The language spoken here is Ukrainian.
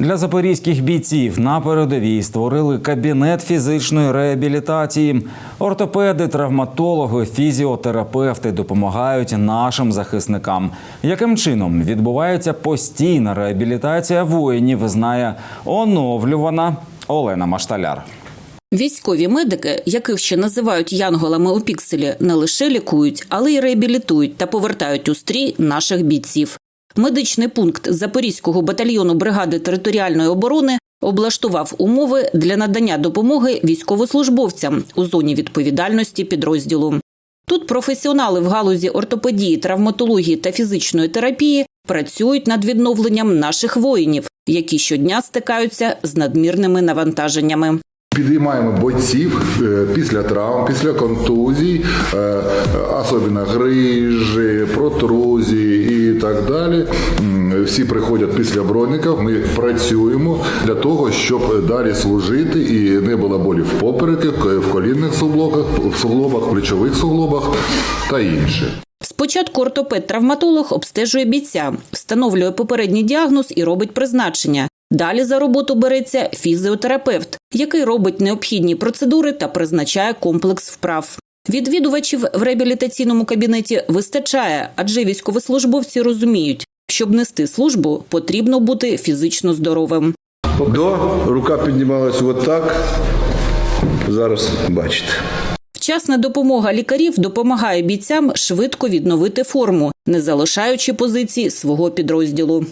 Для запорізьких бійців на передовій створили кабінет фізичної реабілітації. Ортопеди, травматологи, фізіотерапевти допомагають нашим захисникам. Яким чином відбувається постійна реабілітація воїнів, знає оновлювана Олена Машталяр. Військові медики, яких ще називають янголами у пікселі, не лише лікують, але й реабілітують та повертають у стрій наших бійців. Медичний пункт Запорізького батальйону бригади територіальної оборони облаштував умови для надання допомоги військовослужбовцям у зоні відповідальності підрозділу. Тут професіонали в галузі ортопедії, травматології та фізичної терапії працюють над відновленням наших воїнів, які щодня стикаються з надмірними навантаженнями. Підіймаємо бойців е, після травм, після контузій, е, особливо грижі, протрузії і так далі. Всі приходять після броніків. Ми працюємо для того, щоб далі служити і не було болі в попереках, в колінних суглобах, в суглобах, плечових суглобах та інше. Спочатку ортопед-травматолог обстежує бійця, встановлює попередній діагноз і робить призначення. Далі за роботу береться фізіотерапевт, який робить необхідні процедури та призначає комплекс вправ. Відвідувачів в реабілітаційному кабінеті вистачає, адже військовослужбовці розуміють, щоб нести службу, потрібно бути фізично здоровим. До рука піднімалась отак. Зараз бачите. Вчасна допомога лікарів допомагає бійцям швидко відновити форму, не залишаючи позиції свого підрозділу.